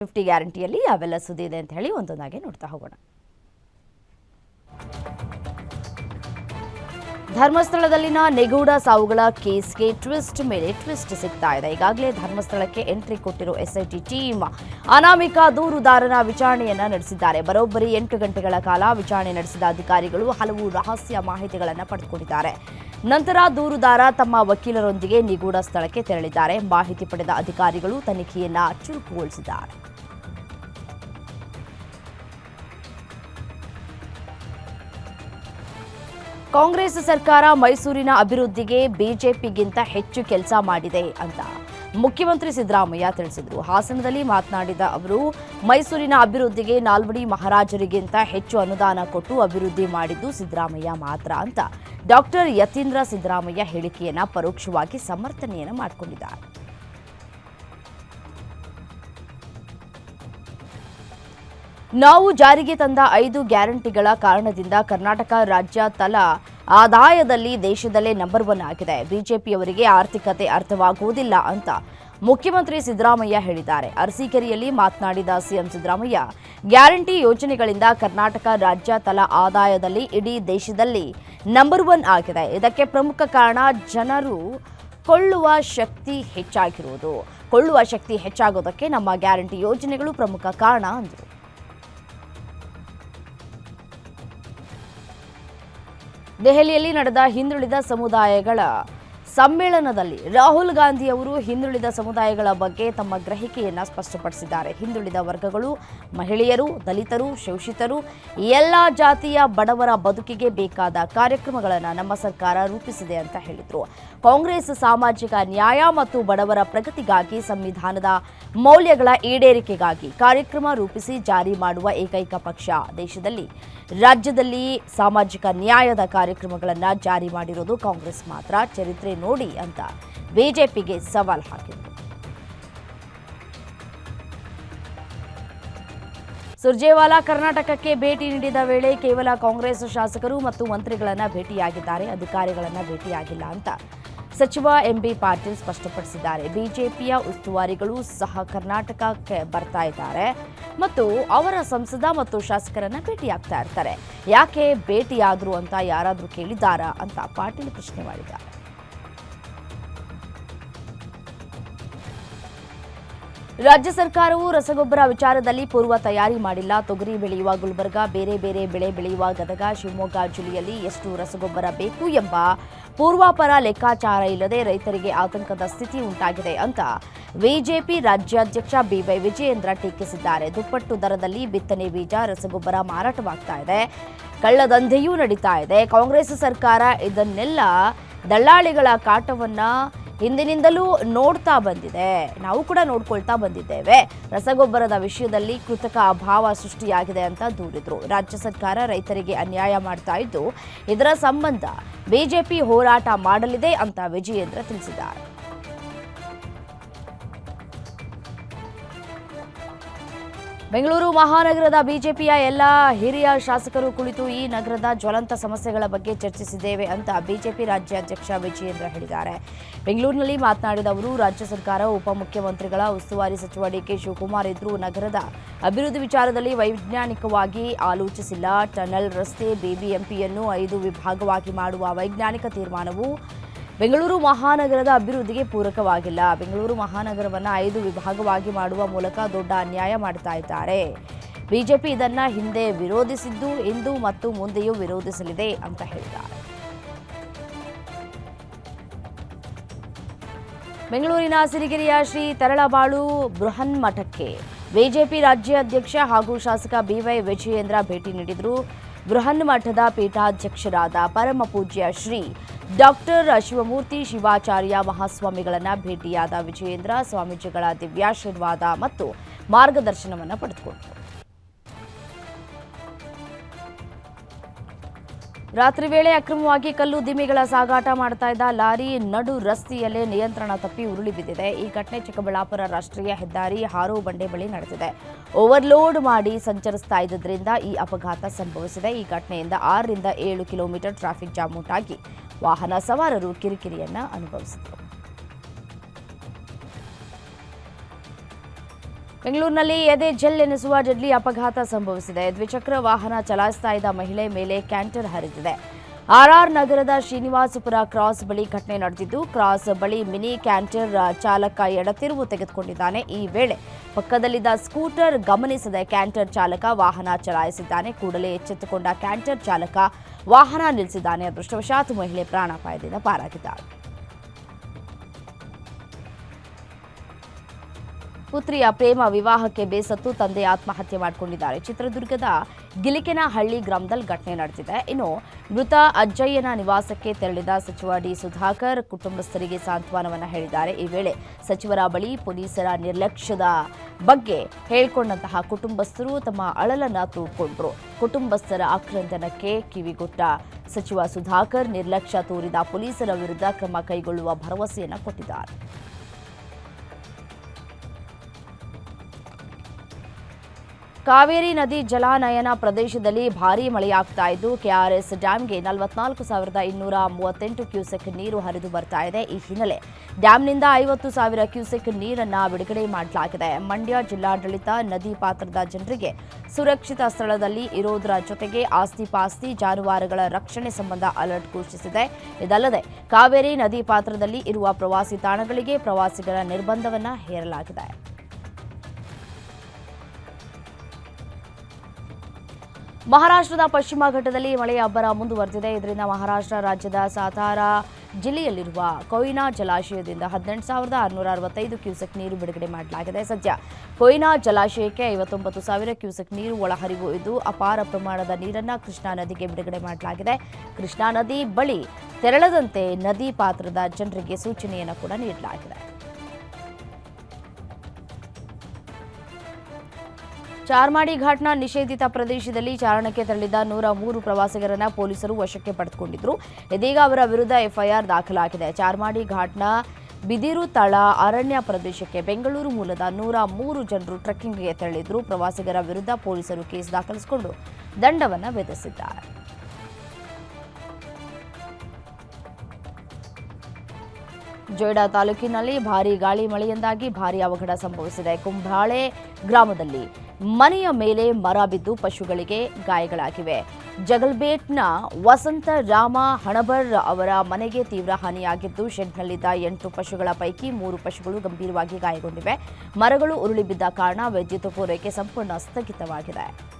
Fifty ಗ್ಯಾರಂಟಿಯಲ್ಲಿ ಯಾವೆಲ್ಲ ಸುದ್ದಿ ಇದೆ ಅಂತ ಹೇಳಿ ಒಂದೊಂದಾಗಿ ನೋಡ್ತಾ ಹೋಗೋಣ. ಧರ್ಮಸ್ಥಳದಲ್ಲಿನ ನಿಗೂಢ ಸಾವುಗಳ ಕೇಸ್ಗೆ ಟ್ವಿಸ್ಟ್ ಮೇಲೆ ಟ್ವಿಸ್ಟ್ ಸಿಗ್ತಾ ಇದೆ. ಈಗಾಗಲೇ ಧರ್ಮಸ್ಥಳಕ್ಕೆ ಎಂಟ್ರಿ ಕೊಟ್ಟಿರೋ ಎಸ್ಐಟಿ ಟೀಮ್ ಅನಾಮಿಕ ದೂರುದಾರನ ವಿಚಾರಣೆಯನ್ನ ನಡೆಸಿದ್ದಾರೆ. ಬರೋಬ್ಬರಿ ಎಂಟು ಗಂಟೆಗಳ ಕಾಲ ವಿಚಾರಣೆ ನಡೆಸಿದ ಅಧಿಕಾರಿಗಳು ಹಲವು ರಹಸ್ಯ ಮಾಹಿತಿಗಳನ್ನು ಪಡೆದುಕೊಂಡಿದ್ದಾರೆ. ನಂತರ ದೂರುದಾರ ತಮ್ಮ ವಕೀಲರೊಂದಿಗೆ ನಿಗೂಢ ಸ್ಥಳಕ್ಕೆ ತೆರಳಿದ್ದಾರೆ. ಮಾಹಿತಿ ಪಡೆದ ಅಧಿಕಾರಿಗಳು ತನಿಖೆಯನ್ನ ಚುರುಕುಗೊಳಿಸಿದ್ದಾರೆ. ಕಾಂಗ್ರೆಸ್ ಸರ್ಕಾರ ಮೈಸೂರಿನ ಅಭಿವೃದ್ಧಿಗೆ ಬಿಜೆಪಿಗಿಂತ ಹೆಚ್ಚು ಕೆಲಸ ಮಾಡಿದೆ ಅಂತ ಮುಖ್ಯಮಂತ್ರಿ ಸಿದ್ದರಾಮಯ್ಯ ತಿಳಿಸಿದರು. ಹಾಸನದಲ್ಲಿ ಮಾತನಾಡಿದ ಅವರು, ಮೈಸೂರಿನ ಅಭಿವೃದ್ಧಿಗೆ ನಾಲ್ವಡಿ ಮಹಾರಾಜರಿಗಿಂತ ಹೆಚ್ಚು ಅನುದಾನ ಕೊಟ್ಟು ಅಭಿವೃದ್ಧಿ ಮಾಡಿದ್ದು ಸಿದ್ದರಾಮಯ್ಯ ಮಾತ್ರ ಅಂತ ಡಾಕ್ಟರ್ ಯತೀಂದ್ರ ಸಿದ್ದರಾಮಯ್ಯ ಹೇಳಿಕೆಯನ್ನ ಪರೋಕ್ಷವಾಗಿ ಸಮರ್ಥನೆಯನ್ನ ಮಾಡಿಕೊಂಡಿದ್ದಾರೆ. ನಾವು ಜಾರಿಗೆ ತಂದ ಐದು ಗ್ಯಾರಂಟಿಗಳ ಕಾರಣದಿಂದ ಕರ್ನಾಟಕ ರಾಜ್ಯ ತಲಾ ಆದಾಯದಲ್ಲಿ ದೇಶದಲ್ಲೇ ನಂಬರ್ ಒನ್ ಆಗಿದೆ. ಬಿಜೆಪಿಯವರಿಗೆ ಆರ್ಥಿಕತೆ ಅರ್ಥವಾಗುವುದಿಲ್ಲ ಅಂತ ಮುಖ್ಯಮಂತ್ರಿ ಸಿದ್ದರಾಮಯ್ಯ ಹೇಳಿದ್ದಾರೆ. ಅರಸೀಕೆರೆಯಲ್ಲಿ ಮಾತನಾಡಿದ ಸಿಎಂ ಸಿದ್ದರಾಮಯ್ಯ, ಗ್ಯಾರಂಟಿ ಯೋಜನೆಗಳಿಂದ ಕರ್ನಾಟಕ ರಾಜ್ಯ ತಲಾ ಆದಾಯದಲ್ಲಿ ಇಡೀ ದೇಶದಲ್ಲಿ ನಂಬರ್ ಒನ್ ಆಗಿದೆ. ಇದಕ್ಕೆ ಪ್ರಮುಖ ಕಾರಣ ಜನರು ಕೊಳ್ಳುವ ಶಕ್ತಿ ಹೆಚ್ಚಾಗಿರುವುದು. ಕೊಳ್ಳುವ ಶಕ್ತಿ ಹೆಚ್ಚಾಗೋದಕ್ಕೆ ನಮ್ಮ ಗ್ಯಾರಂಟಿ ಯೋಜನೆಗಳು ಪ್ರಮುಖ ಕಾರಣ ಅಂದರು. ದೆಹಲಿಯಲ್ಲಿ ನಡೆದ ಹಿಂದುಳಿದ ಸಮುದಾಯಗಳ ಸಮ್ಮೇಳನದಲ್ಲಿ ರಾಹುಲ್ ಗಾಂಧಿ ಅವರು ಹಿಂದುಳಿದ ಸಮುದಾಯಗಳ ಬಗ್ಗೆ ತಮ್ಮ ಗ್ರಹಿಕೆಯನ್ನು ಸ್ಪಷ್ಟಪಡಿಸಿದ್ದಾರೆ. ಹಿಂದುಳಿದ ವರ್ಗಗಳು, ಮಹಿಳೆಯರು, ದಲಿತರು, ಶೋಷಿತರು, ಎಲ್ಲ ಜಾತಿಯ ಬಡವರ ಬದುಕಿಗೆ ಬೇಕಾದ ಕಾರ್ಯಕ್ರಮಗಳನ್ನು ನಮ್ಮ ಸರ್ಕಾರ ರೂಪಿಸಿದೆ ಅಂತ ಹೇಳಿದರು. ಕಾಂಗ್ರೆಸ್ ಸಾಮಾಜಿಕ ನ್ಯಾಯ ಮತ್ತು ಬಡವರ ಪ್ರಗತಿಗಾಗಿ, ಸಂವಿಧಾನದ ಮೌಲ್ಯಗಳ ಈಡೇರಿಕೆಗಾಗಿ ಕಾರ್ಯಕ್ರಮ ರೂಪಿಸಿ ಜಾರಿ ಮಾಡುವ ಏಕೈಕ ಪಕ್ಷ ದೇಶದಲ್ಲಿ. ರಾಜ್ಯದಲ್ಲಿ ಸಾಮಾಜಿಕ ನ್ಯಾಯದ ಕಾರ್ಯಕ್ರಮಗಳನ್ನು ಜಾರಿ ಮಾಡಿರೋದು ಕಾಂಗ್ರೆಸ್ ಮಾತ್ರ. ಚರಿತ್ರೆ ನೋಡಿ ಅಂತ ಬಿಜೆಪಿಗೆ ಸವಾಲ್ ಹಾಕಿದರು. ಸುರ್ಜೇವಾಲಾ ಕರ್ನಾಟಕಕ್ಕೆ ಭೇಟಿ ನೀಡಿದ ವೇಳೆ ಕೇವಲ ಕಾಂಗ್ರೆಸ್ ಶಾಸಕರು ಮತ್ತು ಮಂತ್ರಿಗಳನ್ನ ಭೇಟಿಯಾಗಿದ್ದಾರೆ, ಅಧಿಕಾರಿಗಳನ್ನ ಭೇಟಿಯಾಗಿಲ್ಲ ಅಂತ ಸಚಿವ ಎಂಬಿ ಪಾಟೀಲ್ ಸ್ಪಷ್ಟಪಡಿಸಿದ್ದಾರೆ. ಬಿಜೆಪಿಯ ಉಸ್ತುವಾರಿಗಳು ಸಹ ಕರ್ನಾಟಕಕ್ಕೆ ಬರ್ತಾ ಇದ್ದಾರೆ ಮತ್ತು ಅವರ ಸಂಸದ ಮತ್ತು ಶಾಸಕರನ್ನ ಭೇಟಿಯಾಗ್ತಾ ಇರ್ತಾರೆ. ಯಾಕೆ ಭೇಟಿಯಾದ್ರು ಅಂತ ಯಾರಾದರೂ ಕೇಳಿದ್ದಾರಾ ಅಂತ ಪಾಟೀಲ್ ಪ್ರಶ್ನೆ ಮಾಡಿದ್ದಾರೆ. ರಾಜ್ಯ ಸರ್ಕಾರವು ರಸಗೊಬ್ಬರ ವಿಚಾರದಲ್ಲಿ ಪೂರ್ವ ತಯಾರಿ ಮಾಡಿಲ್ಲ. ತೊಗರಿ ಬೆಳೆಯುವ ಗುಲ್ಬರ್ಗ, ಬೇರೆ ಬೇರೆ ಬೆಳೆ ಬೆಳೆಯುವ ಗದಗ, ಶಿವಮೊಗ್ಗ ಜಿಲ್ಲೆಯಲ್ಲಿ ಎಷ್ಟು ರಸಗೊಬ್ಬರ ಬೇಕು ಎಂಬ ಪೂರ್ವಾಪರ ಲೆಕ್ಕಾಚಾರ ಇಲ್ಲದೆ ರೈತರಿಗೆ ಆತಂಕದ ಸ್ಥಿತಿ ಉಂಟಾಗಿದೆ ಅಂತ ಬಿಜೆಪಿ ರಾಜ್ಯಾಧ್ಯಕ್ಷ ಬಿವೈ ವಿಜಯೇಂದ್ರ ಟೀಕಿಸಿದ್ದಾರೆ. ದುಪ್ಪಟ್ಟು ದರದಲ್ಲಿ ಬಿತ್ತನೆ ಬೀಜ, ರಸಗೊಬ್ಬರ ಮಾರಾಟವಾಗ್ತಾ ಇದೆ. ಕಳ್ಳದಂಧೆಯೂ ನಡೀತಾ ಇದೆ. ಕಾಂಗ್ರೆಸ್ ಸರ್ಕಾರ ಇದನ್ನೆಲ್ಲ ದಳ್ಳಾಳಿಗಳ ಕಾಟವನ್ನ ಹಿಂದಿನಿಂದಲೂ ನೋಡ್ತಾ ಬಂದಿದೆ. ನಾವು ಕೂಡ ನೋಡ್ಕೊಳ್ತಾ ಬಂದಿದ್ದೇವೆ. ರಸಗೊಬ್ಬರದ ವಿಷಯದಲ್ಲಿ ಕೃತಕ ಅಭಾವ ಸೃಷ್ಟಿಯಾಗಿದೆ ಅಂತ ದೂರಿದ್ರು. ರಾಜ್ಯ ಸರ್ಕಾರ ರೈತರಿಗೆ ಅನ್ಯಾಯ ಮಾಡ್ತಾ ಇದ್ದು, ಇದರ ಸಂಬಂಧ ಬಿಜೆಪಿ ಹೋರಾಟ ಮಾಡಲಿದೆ ಅಂತ ವಿಜಯೇಂದ್ರ ತಿಳಿಸಿದ್ದಾರೆ. ಬೆಂಗಳೂರು ಮಹಾನಗರದ ಬಿಜೆಪಿಯ ಎಲ್ಲ ಹಿರಿಯ ಶಾಸಕರು ಕುಳಿತು ಈ ನಗರದ ಜ್ವಲಂತ ಸಮಸ್ಯೆಗಳ ಬಗ್ಗೆ ಚರ್ಚಿಸಿದ್ದೇವೆ ಅಂತ ಬಿಜೆಪಿ ರಾಜ್ಯಾಧ್ಯಕ್ಷ ವಿಜಯೇಂದ್ರ ಹೇಳಿದ್ದಾರೆ. ಬೆಂಗಳೂರಿನಲ್ಲಿ ಮಾತನಾಡಿದ ಅವರು ರಾಜ್ಯ ಸರ್ಕಾರ, ಉಪಮುಖ್ಯಮಂತ್ರಿಗಳ ಉಸ್ತುವಾರಿ ಸಚಿವ ಡಿಕೆ ಶಿವಕುಮಾರ್ ಇದ್ರೂ ನಗರದ ಅಭಿವೃದ್ಧಿ ವಿಚಾರದಲ್ಲಿ ವೈಜ್ಞಾನಿಕವಾಗಿ ಆಲೋಚಿಸಿಲ್ಲ. ಟನಲ್ ರಸ್ತೆ, ಬಿಬಿಎಂಪಿಯನ್ನು ಐದು ವಿಭಾಗವಾಗಿ ಮಾಡುವ ವೈಜ್ಞಾನಿಕ ತೀರ್ಮಾನವು ಬೆಂಗಳೂರು ಮಹಾನಗರದ ಅಭಿವೃದ್ಧಿಗೆ ಪೂರಕವಾಗಿಲ್ಲ. ಬೆಂಗಳೂರು ಮಹಾನಗರವನ್ನು ಐದು ವಿಭಾಗವಾಗಿ ಮಾಡುವ ಮೂಲಕ ದೊಡ್ಡ ಅನ್ಯಾಯ ಮಾಡ್ತಾ ಇದ್ದಾರೆ. ಬಿಜೆಪಿ ಇದನ್ನ ಹಿಂದೆ ವಿರೋಧಿಸಿದ್ದು, ಇಂದು ಮತ್ತು ಮುಂದೆಯೂ ವಿರೋಧಿಸಲಿದೆ ಅಂತ ಹೇಳಿದ್ದಾರೆ. ಬೆಂಗಳೂರಿನ ಸಿರಿಗೆರೆಯ ಶ್ರೀ ತರಳಬಾಳು ಬೃಹನ್ ಮಠಕ್ಕೆ ಬಿಜೆಪಿ ರಾಜ್ಯಾಧ್ಯಕ್ಷ ಹಾಗೂ ಶಾಸಕ ಬಿವೈ ವಿಜಯೇಂದ್ರ ಭೇಟಿ ನೀಡಿದರು. ಬೃಹನ್ ಮಠದ ಪೀಠಾಧ್ಯಕ್ಷರಾದ ಪರಮ ಪೂಜ್ಯ ಶ್ರೀ ಡಾಕ್ಟರ್ ಶಿವಮೂರ್ತಿ ಶಿವಾಚಾರ್ಯ ಮಹಾಸ್ವಾಮಿಗಳನ್ನು ಭೇಟಿಯಾದ ವಿಜಯೇಂದ್ರ ಸ್ವಾಮೀಜಿಗಳ ದಿವ್ಯಾಶೀರ್ವಾದ ಮತ್ತು ಮಾರ್ಗದರ್ಶನವನ್ನು ಪಡೆದುಕೊಂಡರು. ರಾತ್ರಿ ವೇಳೆ ಅಕ್ರಮವಾಗಿ ಕಲ್ಲು ದಿಮ್ಮಿಗಳ ಸಾಗಾಟ ಮಾಡ್ತಾ ಇದ್ದ ಲಾರಿ ನಡು ರಸ್ತೆಯಲ್ಲೇ ನಿಯಂತ್ರಣ ತಪ್ಪಿ ಉರುಳಿ ಬಿದ್ದಿದೆ. ಈ ಘಟನೆ ಚಿಕ್ಕಬಳ್ಳಾಪುರ ರಾಷ್ಟ್ರೀಯ ಹೆದ್ದಾರಿ ಹಾರೋ ಬಂಡೆ ಬಳಿ ನಡೆದಿದೆ. ಓವರ್ಲೋಡ್ ಮಾಡಿ ಸಂಚರಿಸ್ತಾ ಇದ್ದರಿಂದ ಈ ಅಪಘಾತ ಸಂಭವಿಸಿದೆ. ಈ ಘಟನೆಯಿಂದ ಆರರಿಂದ ಏಳು ಕಿಲೋಮೀಟರ್ ಟ್ರಾಫಿಕ್ ಜಾಮ್ ಉಂಟಾಗಿ ವಾಹನ ಸವಾರರು ಕಿರಿಕಿರಿಯನ್ನ ಅನುಭವಿಸಿದರು. ಬೆಂಗಳೂರಿನಲ್ಲಿ ಎದೆ ಜೆಲ್ ಎನಿಸುವ ಜಡ್ಲಿ ಅಪಘಾತ ಸಂಭವಿಸಿದೆ. ದ್ವಿಚಕ್ರ ವಾಹನ ಚಲಾಯಿಸ್ತಾ ಇದ್ದ ಮಹಿಳೆ ಮೇಲೆ ಕ್ಯಾಂಟರ್ ಹರಿದಿದೆ. ಆರ್ಆರ್ ನಗರದ ಶ್ರೀನಿವಾಸಪುರ ಕ್ರಾಸ್ ಬಳಿ ಘಟನೆ ನಡೆದಿದ್ದು, ಕ್ರಾಸ್ ಬಳಿ ಮಿನಿ ಕ್ಯಾಂಟರ್ ಚಾಲಕ ಎಡತಿರುವು ತೆಗೆದುಕೊಂಡಿದ್ದಾನೆ. ಈ ವೇಳೆ ಪಕ್ಕದಲ್ಲಿದ್ದ ಸ್ಕೂಟರ್ ಗಮನಿಸದೆ ಕ್ಯಾಂಟರ್ ಚಾಲಕ ವಾಹನ ಚಲಾಯಿಸಿದ್ದಾನೆ. ಕೂಡಲೇ ಎಚ್ಚೆತ್ತುಕೊಂಡ ಕ್ಯಾಂಟರ್ ಚಾಲಕ ವಾಹನ ನಿಲ್ಲಿಸಿದ್ದಾನೆ. ಅದೃಷ್ಟವಶಾತ್ ಮಹಿಳೆ ಪ್ರಾಣಾಪಾಯದಿಂದ ಪಾರಾಗಿದ್ದಾರೆ ಪುತ್ರಿಯ ಪ್ರೇಮ ವಿವಾಹಕ್ಕೆ ಬೇಸತ್ತು ತಂದೆ ಆತ್ಮಹತ್ಯೆ ಮಾಡಿಕೊಂಡಿದ್ದಾರೆ. ಚಿತ್ರದುರ್ಗದ ಗಿಲಿಕೆನಹಳ್ಳಿ ಗ್ರಾಮದಲ್ಲಿ ಘಟನೆ ನಡೆದಿದೆ. ಇನ್ನು ಮೃತ ಅಜ್ಜಯ್ಯನ ನಿವಾಸಕ್ಕೆ ತೆರಳಿದ ಸಚಿವ ಡಿ ಸುಧಾಕರ್ ಕುಟುಂಬಸ್ಥರಿಗೆ ಸಾಂತ್ವನವನ್ನ ಹೇಳಿದ್ದಾರೆ. ಈ ವೇಳೆ ಸಚಿವರ ಬಳಿ ಪೊಲೀಸರ ನಿರ್ಲಕ್ಷ್ಯದ ಬಗ್ಗೆ ಹೇಳಿಕೊಂಡಂತಹ ಕುಟುಂಬಸ್ಥರು ತಮ್ಮ ಅಳಲನ್ನ ತೂಕೊಂಡ್ರು ಕುಟುಂಬಸ್ಥರ ಆಕ್ರಂದನಕ್ಕೆ ಕಿವಿಗೊಟ್ಟ ಸಚಿವ ಸುಧಾಕರ್ ನಿರ್ಲಕ್ಷ್ಯ ತೋರಿದ ಪೊಲೀಸರ ವಿರುದ್ಧ ಕ್ರಮ ಕೈಗೊಳ್ಳುವ ಭರವಸೆಯನ್ನ ಕೊಟ್ಟಿದ್ದಾರೆ. ಕಾವೇರಿ ನದಿ ಜಲಾನಯನ ಪ್ರದೇಶದಲ್ಲಿ ಭಾರೀ ಮಳೆಯಾಗ್ತಾ ಇದ್ದು, ಕೆಆರ್ಎಸ್ ಡ್ಯಾಂಗೆ ನಲವತ್ನಾಲ್ಕು ಸಾವಿರದ ಇನ್ನೂರ ಮೂವತ್ತೆಂಟು ಕ್ಯೂಸೆಕ್ ನೀರು ಹರಿದು ಬರ್ತಾ ಇದೆ. ಈ ಹಿನ್ನೆಲೆ ಡ್ಯಾಂನಿಂದ ಐವತ್ತು ಸಾವಿರ ಕ್ಯೂಸೆಕ್ ನೀರನ್ನು ಬಿಡುಗಡೆ ಮಾಡಲಾಗಿದೆ. ಮಂಡ್ಯ ಜಿಲ್ಲಾಡಳಿತ ನದಿ ಪಾತ್ರದ ಜನರಿಗೆ ಸುರಕ್ಷಿತ ಸ್ಥಳದಲ್ಲಿ ಇರೋದರ ಜೊತೆಗೆ ಆಸ್ತಿ ಪಾಸ್ತಿ ಜಾನುವಾರುಗಳ ರಕ್ಷಣೆ ಸಂಬಂಧ ಅಲರ್ಟ್ ಘೋಷಿಸಿದೆ. ಇದಲ್ಲದೆ, ಕಾವೇರಿ ನದಿ ಪಾತ್ರದಲ್ಲಿ ಇರುವ ಪ್ರವಾಸಿ ತಾಣಗಳಿಗೆ ಪ್ರವಾಸಿಗರ ನಿರ್ಬಂಧವನ್ನು ಹೇರಲಾಗಿದೆ. ಮಹಾರಾಷ್ಟ್ರದ ಪಶ್ಚಿಮ ಘಟ್ಟದಲ್ಲಿ ಮಳೆಯ ಅಬ್ಬರ ಮುಂದುವರೆದಿದೆ. ಇದರಿಂದ ಮಹಾರಾಷ್ಟ್ರ ರಾಜ್ಯದ ಸಾತಾರಾ ಜಿಲ್ಲೆಯಲ್ಲಿರುವ ಕೊಯ್ನಾ ಜಲಾಶಯದಿಂದ ಹದಿನೆಂಟು ಸಾವಿರದ ಆರುನೂರ ಅರವತ್ತೈದು ಕ್ಯೂಸೆಕ್ ನೀರು ಬಿಡುಗಡೆ ಮಾಡಲಾಗಿದೆ. ಸದ್ಯ ಕೊಯ್ನಾ ಜಲಾಶಯಕ್ಕೆ ಐವತ್ತೊಂಬತ್ತು ಸಾವಿರ ಕ್ಯೂಸೆಕ್ ನೀರು ಒಳಹರಿವು ಇದ್ದು, ಅಪಾರ ಪ್ರಮಾಣದ ನೀರನ್ನು ಕೃಷ್ಣಾ ನದಿಗೆ ಬಿಡುಗಡೆ ಮಾಡಲಾಗಿದೆ. ಕೃಷ್ಣಾ ನದಿ ಬಳಿ ತೆರಳದಂತೆ ನದಿ ಪಾತ್ರದ ಜನರಿಗೆ ಸೂಚನೆಯನ್ನು ಕೂಡ ನೀಡಲಾಗಿದೆ. ಚಾರ್ಮಾಡಿ ಘಾಟ್ನ ನಿಷೇಧಿತ ಪ್ರದೇಶದಲ್ಲಿ ಚಾರಣಕ್ಕೆ ತೆರಳಿದ್ದ ನೂರ ಮೂರು ಪ್ರವಾಸಿಗರನ್ನ ಪೊಲೀಸರು ವಶಕ್ಕೆ ಪಡೆದುಕೊಂಡಿದ್ರು. ಇದೀಗ ಅವರ ವಿರುದ್ಧ ಎಫ್ಐಆರ್ ದಾಖಲಾಗಿದೆ. ಚಾರ್ಮಾಡಿ ಘಾಟ್ನ ಬಿದಿರು ತಳ ಅರಣ್ಯ ಪ್ರದೇಶಕ್ಕೆ ಬೆಂಗಳೂರು ಮೂಲದ ನೂರ ಮೂರು ಜನರು ಟ್ರೆಕ್ಕಿಂಗ್ಗೆ ತೆರಳಿದ್ರು. ಪ್ರವಾಸಿಗರ ವಿರುದ್ಧ ಪೊಲೀಸರು ಕೇಸ್ ದಾಖಲಿಸಿಕೊಂಡು ದಂಡವನ್ನು ವಿಧಿಸಿದ್ದಾರೆ. ಜೊಯ್ಡಾ ತಾಲೂಕಿನಲ್ಲಿ ಭಾರೀ ಗಾಳಿ ಮಳೆಯಿಂದಾಗಿ ಭಾರೀ ಅವಘಡ ಸಂಭವಿಸಿದೆ. ಕುಂಭಾಳೆ ಗ್ರಾಮದಲ್ಲಿ ಮನೆಯ ಮೇಲೆ ಮರ ಬಿದ್ದು ಪಶುಗಳಿಗೆ ಗಾಯಗಳಾಗಿವೆ. ಜಗಲ್ಬೇಟ್ನ ವಸಂತ ರಾಮ ಹಣಬರ್ ಅವರ ಮನೆಗೆ ತೀವ್ರ ಹಾನಿಯಾಗಿದ್ದು, ಶೆಡ್ನಲ್ಲಿದ್ದ ಎಂಟು ಪಶುಗಳ ಪೈಕಿ ಮೂರು ಪಶುಗಳು ಗಂಭೀರವಾಗಿ ಗಾಯಗೊಂಡಿವೆ. ಮರಗಳು ಉರುಳಿ ಬಿದ್ದ ಕಾರಣ ವಿದ್ಯುತ್ ಪೂರೈಕೆ ಸಂಪೂರ್ಣ ಸ್ಥಗಿತವಾಗಿದೆ.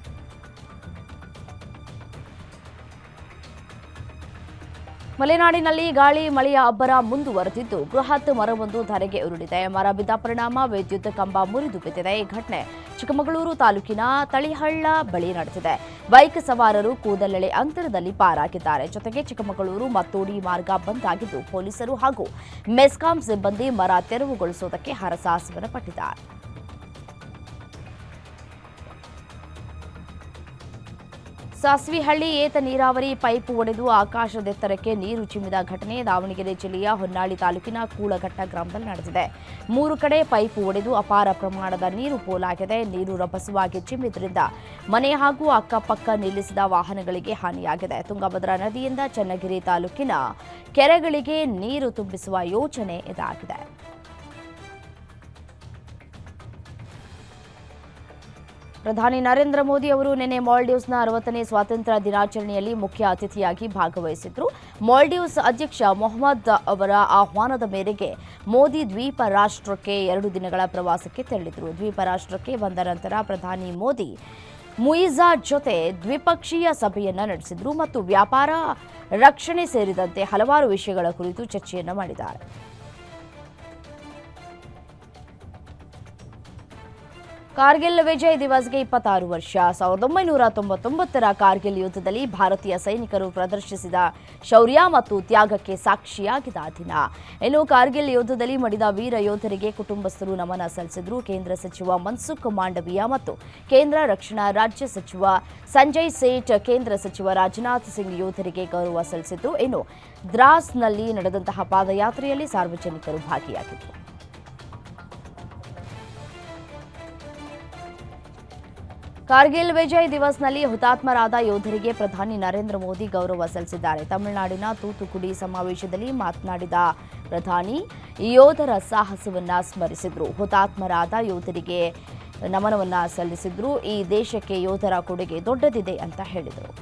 ಮಲೆನಾಡಿನಲ್ಲಿ ಗಾಳಿ, ಮಳೆಯ ಅಬ್ಬರ ಮುಂದುವರೆದಿದ್ದು ಬೃಹತ್ ಮರವೊಂದು ಧರೆಗೆ ಉರುಳಿದೆ. ಮರ ಬಿದ್ದ ಪರಿಣಾಮ, ವಿದ್ಯುತ್ ಕಂಬ ಮುರಿದು ಬಿದ್ದಿದೆ. ಈ ಘಟನೆ ಚಿಕ್ಕಮಗಳೂರು ತಾಲೂಕಿನ ತಳಿಹಳ್ಳ ಬಳಿ ನಡೆದಿದೆ. ಬೈಕ್ ಸವಾರರು ಕೂದಲೆಳೆ ಅಂತರದಲ್ಲಿ ಪಾರಾಗಿದ್ದಾರೆ. ಜೊತೆಗೆ ಚಿಕ್ಕಮಗಳೂರು ಮತ್ತೋಡಿ ಮಾರ್ಗ ಬಂದ್ ಆಗಿದ್ದು ಪೊಲೀಸರು ಹಾಗೂ ಮೆಸ್ಕಾಂ ಸಿಬ್ಬಂದಿ ಮರ ತೆರವುಗೊಳಿಸುವುದಕ್ಕೆ ಹರಸಾಹಸವನ್ನು ಪಟ್ಟಿದ್ದಾರೆ. ಸಾಸ್ವಿಹಳ್ಳಿ ಏತ ನೀರಾವರಿ ಪೈಪ್ ಒಡೆದು ಆಕಾಶದೆತ್ತರಕ್ಕೆ ನೀರು ಚಿಮ್ಮಿದ ಘಟನೆ ದಾವಣಗೆರೆ ಜಿಲ್ಲೆಯ ಹೊನ್ನಾಳಿ ತಾಲೂಕಿನ ಕೂಳಘಟ್ಟ ಗ್ರಾಮದಲ್ಲಿ ನಡೆದಿದೆ. ಮೂರು ಕಡೆ ಪೈಪ್ ಒಡೆದು ಅಪಾರ ಪ್ರಮಾಣದ ನೀರು ಪೋಲಾಗಿದೆ. ನೀರು ರಭಸವಾಗಿ ಚಿಮ್ಮಿದ್ರಿಂದ ಮನೆ ಹಾಗೂ ಅಕ್ಕಪಕ್ಕ ನಿಲ್ಲಿಸಿದ ವಾಹನಗಳಿಗೆ ಹಾನಿಯಾಗಿದೆ. ತುಂಗಭದ್ರಾ ನದಿಯಿಂದ ಚನ್ನಗಿರಿ ತಾಲೂಕಿನ ಕೆರೆಗಳಿಗೆ ನೀರು ತುಂಬಿಸುವ ಯೋಚನೆ ಇದಾಗಿದೆ. ಪ್ರಧಾನಿ ನರೇಂದ್ರ ಮೋದಿ ಅವರು ನಿನ್ನೆ ಮಾಲ್ಡೀವ್ಸ್ನ ಅರವತ್ತನೇ ಸ್ವಾತಂತ್ರ್ಯ ದಿನಾಚರಣೆಯಲ್ಲಿ ಮುಖ್ಯ ಅತಿಥಿಯಾಗಿ ಭಾಗವಹಿಸಿದ್ರು. ಮಾಲ್ಡೀವ್ಸ್ ಅಧ್ಯಕ್ಷ ಮೊಹಮ್ಮದ್ ಅವರ ಆಹ್ವಾನದ ಮೇರೆಗೆ ಮೋದಿ ದ್ವೀಪ ರಾಷ್ಟ್ರಕ್ಕೆ ಎರಡು ದಿನಗಳ ಪ್ರವಾಸಕ್ಕೆ ತೆರಳಿದರು. ದ್ವೀಪ ರಾಷ್ಟ್ರಕ್ಕೆ ಬಂದ ನಂತರ ಪ್ರಧಾನಿ ಮೋದಿ ಮುಯಿಜಾ ಜೊತೆ ದ್ವಿಪಕ್ಷೀಯ ಸಭೆಯನ್ನು ನಡೆಸಿದರು ಮತ್ತು ವ್ಯಾಪಾರ, ರಕ್ಷಣೆ ಸೇರಿದಂತೆ ಹಲವಾರು ವಿಷಯಗಳ ಕುರಿತು ಚರ್ಚೆಯನ್ನು ಮಾಡಿದ್ದಾರೆ. ಕಾರ್ಗಿಲ್ ವಿಜಯ್ ದಿವಸ್ಗೆ ಇಪ್ಪತ್ತಾರು ವರ್ಷ. ಸಾವಿರದ ಒಂಬೈನೂರ ತೊಂಬತ್ತೊಂಬತ್ತರ ಕಾರ್ಗಿಲ್ ಯುದ್ಧದಲ್ಲಿ ಭಾರತೀಯ ಸೈನಿಕರು ಪ್ರದರ್ಶಿಸಿದ ಶೌರ್ಯ ಮತ್ತು ತ್ಯಾಗಕ್ಕೆ ಸಾಕ್ಷಿಯಾಗಿದ ದಿನ. ಇನ್ನು ಕಾರ್ಗಿಲ್ ಯುದ್ಧದಲ್ಲಿ ಮಡಿದ ವೀರ ಯೋಧರಿಗೆ ಕುಟುಂಬಸ್ಥರು ನಮನ ಸಲ್ಲಿಸಿದ್ರು. ಕೇಂದ್ರ ಸಚಿವ ಮನ್ಸುಖ್ ಮಾಂಡವಿಯಾ ಮತ್ತು ಕೇಂದ್ರ ರಕ್ಷಣಾ ರಾಜ್ಯ ಸಚಿವ ಸಂಜಯ್ ಸೇಠ್, ಕೇಂದ್ರ ಸಚಿವ ರಾಜನಾಥ್ ಸಿಂಗ್ ಯೋಧರಿಗೆ ಗೌರವ ಸಲ್ಲಿಸಿದ್ರು ಇನ್ನು ದ್ರಾಸ್ನಲ್ಲಿ ನಡೆದಂತಹ ಪಾದಯಾತ್ರೆಯಲ್ಲಿ ಸಾರ್ವಜನಿಕರು ಭಾಗಿಯಾಗಿದ್ದರು. ಕಾರ್ಗಿಲ್ ವಿಜಯ್ ದಿವಸ್ನಲ್ಲಿ ಹುತಾತ್ಮರಾದ ಯೋಧರಿಗೆ ಪ್ರಧಾನಿ ನರೇಂದ್ರ ಮೋದಿ ಗೌರವ ಸಲ್ಲಿಸಿದ್ದಾರೆ. ತಮಿಳುನಾಡಿನ ತೂತುಕುಡಿ ಸಮಾವೇಶದಲ್ಲಿ ಮಾತನಾಡಿದ ಪ್ರಧಾನಿ ಯೋಧರ ಸಾಹಸವನ್ನ ಸ್ಮರಿಸಿದ್ರು. ಹುತಾತ್ಮರಾದ ಯೋಧರಿಗೆ ನಮನವನ್ನ ಸಲ್ಲಿಸಿದ್ರು. ಈ ದೇಶಕ್ಕೆ ಯೋಧರ ಕೊಡುಗೆ ದೊಡ್ಡದಿದೆ ಅಂತ ಹೇಳಿದರು.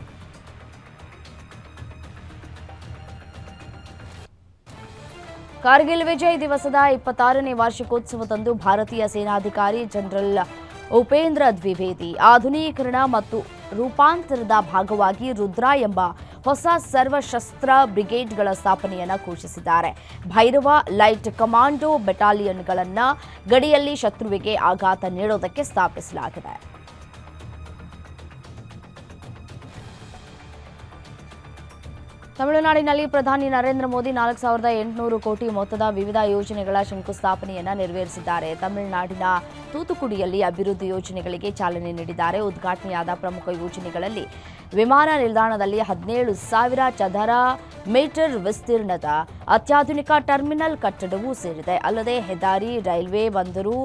ಕಾರ್ಗಿಲ್ ವಿಜಯ್ ದಿವಸದ ಇಪ್ಪತ್ತಾರನೇ ವಾರ್ಷಿಕೋತ್ಸವದಂದು ಭಾರತೀಯ ಸೇನಾಧಿಕಾರಿ ಜನರಲ್ ಉಪೇಂದ್ರ ದ್ವಿವೇದಿ, ಆಧುನೀಕರಣ ಮತ್ತು ರೂಪಾಂತರದ ಭಾಗವಾಗಿ ರುದ್ರ ಎಂಬ ಹೊಸ ಸರ್ವಶಸ್ತ್ರ ಬ್ರಿಗೇಡ್ಗಳ ಸ್ಥಾಪನೆಯನ್ನು ಘೋಷಿಸಿದ್ದಾರೆ. ಭೈರವ ಲೈಟ್ ಕಮಾಂಡೋ ಬೆಟಾಲಿಯನ್ಗಳನ್ನು ಗಡಿಯಲ್ಲಿ ಶತ್ರುವಿಗೆ ಆಘಾತ ನೀಡೋದಕ್ಕೆ ಸ್ಥಾಪಿಸಲಾಗಿದೆ. ತಮಿಳುನಾಡಿನಲ್ಲಿ ಪ್ರಧಾನಿ ನರೇಂದ್ರ ಮೋದಿ ನಾಲ್ಕು ಸಾವಿರದ ಎಂಟುನೂರು ಕೋಟಿ ಮೊತ್ತದ ವಿವಿಧ ಯೋಜನೆಗಳ ಶಂಕುಸ್ಥಾಪನೆಯನ್ನು ನೆರವೇರಿಸಿದ್ದಾರೆ. ತಮಿಳುನಾಡಿನ ತೂತುಕುಡಿಯಲ್ಲಿ ಅಭಿವೃದ್ಧಿ ಯೋಜನೆಗಳಿಗೆ ಚಾಲನೆ ನೀಡಿದ್ದಾರೆ. ಉದ್ಘಾಟನೆಯಾದ ಪ್ರಮುಖ ಯೋಜನೆಗಳಲ್ಲಿ ವಿಮಾನ ನಿಲ್ದಾಣದಲ್ಲಿ ಹದಿನೇಳು ಸಾವಿರ ಚದರ ಮೀಟರ್ ವಿಸ್ತೀರ್ಣದ ಅತ್ಯಾಧುನಿಕ ಟರ್ಮಿನಲ್ ಕಟ್ಟಡವೂ ಸೇರಿದೆ. ಅಲ್ಲದೆ ಹೆದ್ದಾರಿ, ರೈಲ್ವೆ, ಬಂದರು,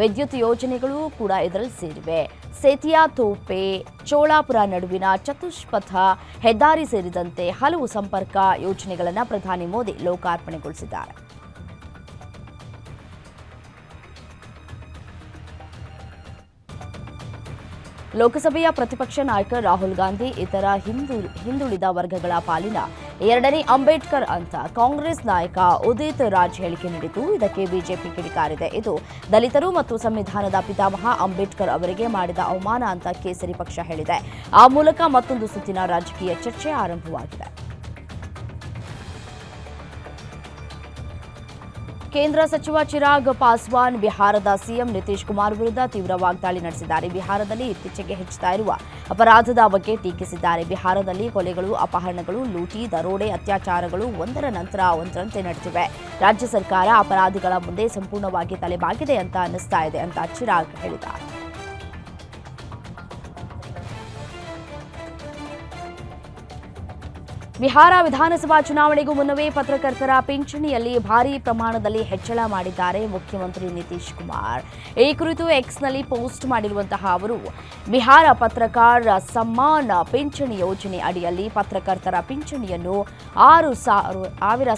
ವಿದ್ಯುತ್ ಯೋಜನೆಗಳು ಕೂಡ ಇದರಲ್ಲಿ ಸೇರಿವೆ. ಸೇತಿಯಾ ತೋಪೆ ಚೋಳಾಪುರ ನಡುವಿನ ಚತುಷ್ಪಥ ಹೆದ್ದಾರಿ ಸೇರಿದಂತೆ ಹಲವು ಸಂಪರ್ಕ ಯೋಜನೆಗಳನ್ನು ಪ್ರಧಾನಿ ಮೋದಿ ಲೋಕಾರ್ಪಣೆಗೊಳಿಸಿದ್ದಾರೆ. ಲೋಕಸಭೆಯ ಪ್ರತಿಪಕ್ಷ ನಾಯಕ ರಾಹುಲ್ ಗಾಂಧಿ, ಇತರ ಹಿಂದು, ಹಿಂದುಳಿದ ವರ್ಗಗಳ ಪಾಲಿನ ಎರಡನೇ ಅಂಬೇಡ್ಕರ್ ಅಂತ ಕಾಂಗ್ರೆಸ್ ನಾಯಕ ಉದಿತ್ ರಾಜ್ ಹೇಳಿಕೆ ನೀಡಿದ್ದು, ಇದಕ್ಕೆ ಬಿಜೆಪಿ ಕಿಡಿಕಾರಿದೆ. ಇದು ದಲಿತರು ಮತ್ತು ಸಂವಿಧಾನದ ಪಿತಾಮಹ ಅಂಬೇಡ್ಕರ್ ಅವರಿಗೆ ಮಾಡಿದ ಅವಮಾನ ಅಂತ ಕೇಸರಿ ಪಕ್ಷ ಹೇಳಿದೆ. ಆ ಮೂಲಕ ಮತ್ತೊಂದು ಸುತ್ತಿನ ರಾಜಕೀಯ ಚರ್ಚೆ ಆರಂಭವಾಗಿದೆ. ಕೇಂದ್ರ ಸಚಿವ ಚಿರಾಗ್ ಪಾಸ್ವಾನ್ ಬಿಹಾರದ ಸಿಎಂ ನಿತೀಶ್ ಕುಮಾರ್ ವಿರುದ್ಧ ತೀವ್ರ ವಾಗ್ದಾಳಿ ನಡೆಸಿದ್ದಾರೆ. ಬಿಹಾರದಲ್ಲಿ ಇತ್ತೀಚೆಗೆ ಹೆಚ್ಚುತ್ತಾ ಇರುವ ಅಪರಾಧದ ಬಗ್ಗೆ ಟೀಕಿಸಿದ್ದಾರೆ. ಬಿಹಾರದಲ್ಲಿ ಕೊಲೆಗಳು, ಅಪಹರಣಗಳು, ಲೂಟಿ, ದರೋಡೆ, ಅತ್ಯಾಚಾರಗಳು ಒಂದರ ನಂತರ ಒಂದರಂತೆ ನಡೆದಿವೆ. ರಾಜ್ಯ ಸರ್ಕಾರ ಅಪರಾಧಿಗಳ ಮುಂದೆ ಸಂಪೂರ್ಣವಾಗಿ ತಲೆಬಾಗಿದೆ ಅಂತ ಅನ್ನಿಸ್ತಾ ಇದೆ ಅಂತ ಚಿರಾಗ್ ಹೇಳಿದ್ದಾರೆ. ಬಿಹಾರ ವಿಧಾನಸಭಾ ಚುನಾವಣೆಗೂ ಮುನ್ನವೇ ಪತ್ರಕರ್ತರ ಪಿಂಚಣಿಯಲ್ಲಿ ಭಾರೀ ಪ್ರಮಾಣದಲ್ಲಿ ಹೆಚ್ಚಳ ಮಾಡಿದ್ದಾರೆ ಮುಖ್ಯಮಂತ್ರಿ ನಿತೀಶ್ ಕುಮಾರ್. ಈ ಕುರಿತು ಎಕ್ಸ್ನಲ್ಲಿ ಪೋಸ್ಟ್ ಮಾಡಿರುವಂತಹ ಅವರು, ಬಿಹಾರ ಪತ್ರಕಾರ ಸಮ್ಮಾನ ಪಿಂಚಣಿ ಯೋಜನೆ ಅಡಿಯಲ್ಲಿ ಪತ್ರಕರ್ತರ ಪಿಂಚಣಿಯನ್ನು ಆರು ಸಾವಿರ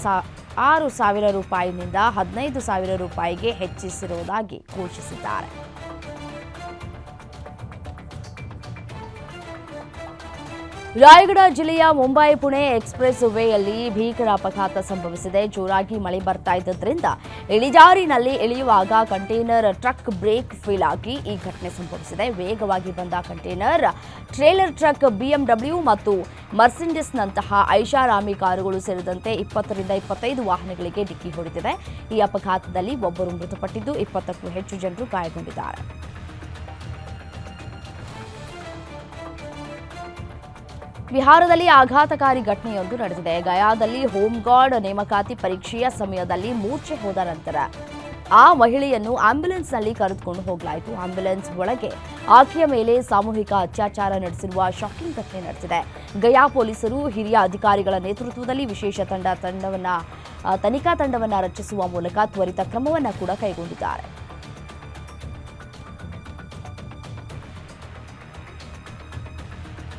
ಆರು ಸಾವಿರ ರೂಪಾಯಿನಿಂದ ಹದಿನೈದು ಸಾವಿರ ರೂಪಾಯಿಗೆ ಹೆಚ್ಚಿಸಿರುವುದಾಗಿ ಘೋಷಿಸಿದ್ದಾರೆ. ರಾಯಗಢ ಜಿಲ್ಲೆಯ ಮುಂಬೈ ಪುಣೆ ಎಕ್ಸ್ಪ್ರೆಸ್ ವೇಯಲ್ಲಿ ಭೀಕರ ಅಪಘಾತ ಸಂಭವಿಸಿದೆ. ಜೋರಾಗಿ ಮಳೆ ಬರ್ತಾ ಇದ್ದರಿಂದ ಇಳಿಜಾರಿನಲ್ಲಿ ಇಳಿಯುವಾಗ ಕಂಟೈನರ್ ಟ್ರಕ್ ಬ್ರೇಕ್ ಫೇಲ್ ಆಗಿ ಈ ಘಟನೆ ಸಂಭವಿಸಿದೆ. ವೇಗವಾಗಿ ಬಂದ ಕಂಟೈನರ್, ಟ್ರೇಲರ್ ಟ್ರಕ್, ಬಿಎಂಡಬ್ಲ್ಯೂ ಮತ್ತು ಮರ್ಸಿಂಡಿಸ್ನಂತಹ ಐಷಾರಾಮಿ ಕಾರುಗಳು ಸೇರಿದಂತೆ ಇಪ್ಪತ್ತರಿಂದ ಇಪ್ಪತ್ತೈದು ವಾಹನಗಳಿಗೆ ಡಿಕ್ಕಿ ಹೊಡೆದಿದೆ. ಈ ಅಪಘಾತದಲ್ಲಿ ಒಬ್ಬರು ಮೃತಪಟ್ಟಿದ್ದು ಇಪ್ಪತ್ತಕ್ಕೂ ಹೆಚ್ಚು ಜನರು ಗಾಯಗೊಂಡಿದ್ದಾರೆ. ಬಿಹಾರದಲ್ಲಿ ಆಘಾತಕಾರಿ ಘಟನೆಯೊಂದು ನಡೆದಿದೆ. ಗಯಾದಲ್ಲಿ ಹೋಮ್ ಗಾರ್ಡ್ ನೇಮಕಾತಿ ಪರೀಕ್ಷೆಯ ಸಮಯದಲ್ಲಿ ಮೂರ್ಛೆ ಹೋದ ನಂತರ ಆ ಮಹಿಳೆಯನ್ನು ಆಂಬ್ಯುಲೆನ್ಸ್ನಲ್ಲಿ ಕರೆದುಕೊಂಡು ಹೋಗಲಾಯಿತು. ಆಂಬ್ಯುಲೆನ್ಸ್ ಒಳಗೆ ಆಕೆಯ ಮೇಲೆ ಸಾಮೂಹಿಕ ಅತ್ಯಾಚಾರ ನಡೆಸಿರುವ ಶಾಕಿಂಗ್ ಘಟನೆ ನಡೆಸಿದೆ ಗಯಾ ಪೊಲೀಸರು ಹಿರಿಯ ಅಧಿಕಾರಿಗಳ ನೇತೃತ್ವದಲ್ಲಿ ವಿಶೇಷ ತಂಡ ತಂಡವನ್ನ, ತನಿಖಾ ತಂಡವನ್ನು ರಚಿಸುವ ಮೂಲಕ ತ್ವರಿತ ಕ್ರಮವನ್ನು ಕೂಡ ಕೈಗೊಂಡಿದ್ದಾರೆ.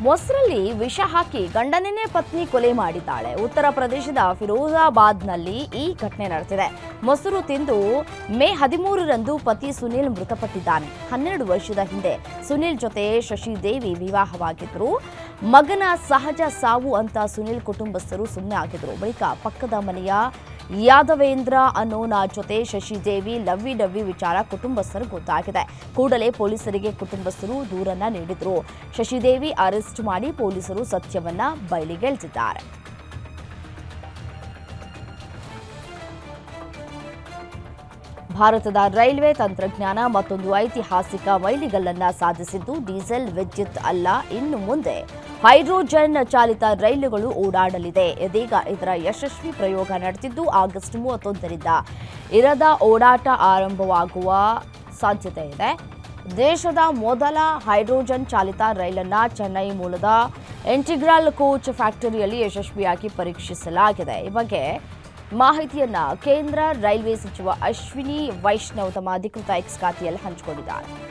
ಮೊಸರಲ್ಲಿ ವಿಷ ಹಾಕಿ ಗಂಡನನ್ನೇ ಪತ್ನಿ ಕೊಲೆ ಮಾಡಿದ್ದಾಳೆ. ಉತ್ತರ ಪ್ರದೇಶದ ಫಿರೋಜಾಬಾದ್ನಲ್ಲಿ ಈ ಘಟನೆ ನಡೆದಿದೆ. ಮೊಸರು ತಿಂದು ಮೇ ಹದಿಮೂರರಂದು ಪತಿ ಸುನಿಲ್ ಮೃತಪಟ್ಟಿದ್ದಾನೆ. ಹನ್ನೆರಡು ವರ್ಷದ ಹಿಂದೆ ಸುನಿಲ್ ಜೊತೆ ಶಶಿದೇವಿ ವಿವಾಹವಾಗಿದ್ದರು. ಮಗನ ಸಹಜ ಸಾವು ಅಂತ ಸುನಿಲ್ ಕುಟುಂಬಸ್ಥರು ಸುಮ್ಮನೆ ಆಗಿದ್ರು. ಬಳಿಕ ಪಕ್ಕದ ಮನೆಯ ಯಾದವೇಂದ್ರ ಅನ್ನೋನ ಜೊತೆ ಶಶಿದೇವಿ ಲವ್ವಿ ಡವ್ವಿ ವಿಚಾರ ಕುಟುಂಬಸ್ಥರು ಗೊತ್ತಾಗಿದೆ. ಕೂಡಲೇ ಪೊಲೀಸರಿಗೆ ಕುಟುಂಬಸ್ಥರು ದೂರನ್ನ ನೀಡಿದ್ರು. ಶಶಿದೇವಿ ಅರೆಸ್ಟ್ ಮಾಡಿ ಪೊಲೀಸರು ಸತ್ಯವನ್ನ ಬಯಲಿಗೆಳೆದಿದ್ದಾರೆ ಭಾರತದ ರೈಲ್ವೆ ತಂತ್ರಜ್ಞಾನ ಮತ್ತೊಂದು ಐತಿಹಾಸಿಕ ಮೈಲಿಗಲ್ಲನ್ನ ಸಾಧಿಸಿದ್ದು ಡೀಸೆಲ್ ವಿದ್ಯುತ್ ಅಲ್ಲ, ಇನ್ನು ಮುಂದೆ ಹೈಡ್ರೋಜನ್ ಚಾಲಿತ ರೈಲುಗಳು ಓಡಾಡಲಿದೆ. ಇದೀಗ ಇದರ ಯಶಸ್ವಿ ಪ್ರಯೋಗ ನಡೆದಿದ್ದು ಆಗಸ್ಟ್ ಮೂವತ್ತೊಂದರಿಂದ ಇರದ ಓಡಾಟ ಆರಂಭವಾಗುವ ಸಾಧ್ಯತೆ ಇದೆ. ದೇಶದ ಮೊದಲ ಹೈಡ್ರೋಜನ್ ಚಾಲಿತ ರೈಲನ್ನ ಚೆನ್ನೈ ಮೂಲದ ಇಂಟಿಗ್ರಲ್ ಕೋಚ್ ಫ್ಯಾಕ್ಟರಿಯಲ್ಲಿ ಯಶಸ್ವಿಯಾಗಿ ಪರೀಕ್ಷಿಸಲಾಗಿದೆ. ಈ ಬಗ್ಗೆ ಮಾಹಿತಿಯನ್ನ ಕೇಂದ್ರ ರೈಲ್ವೆ ಸಚಿವ ಅಶ್ವಿನಿ ವೈಷ್ಣವ್ ತಮ್ಮ ಅಧಿಕೃತ ಎಕ್ಸ್ ಖಾತೆಯಲ್ಲಿ ಹಂಚಿಕೊಂಡಿದ್ದಾರೆ.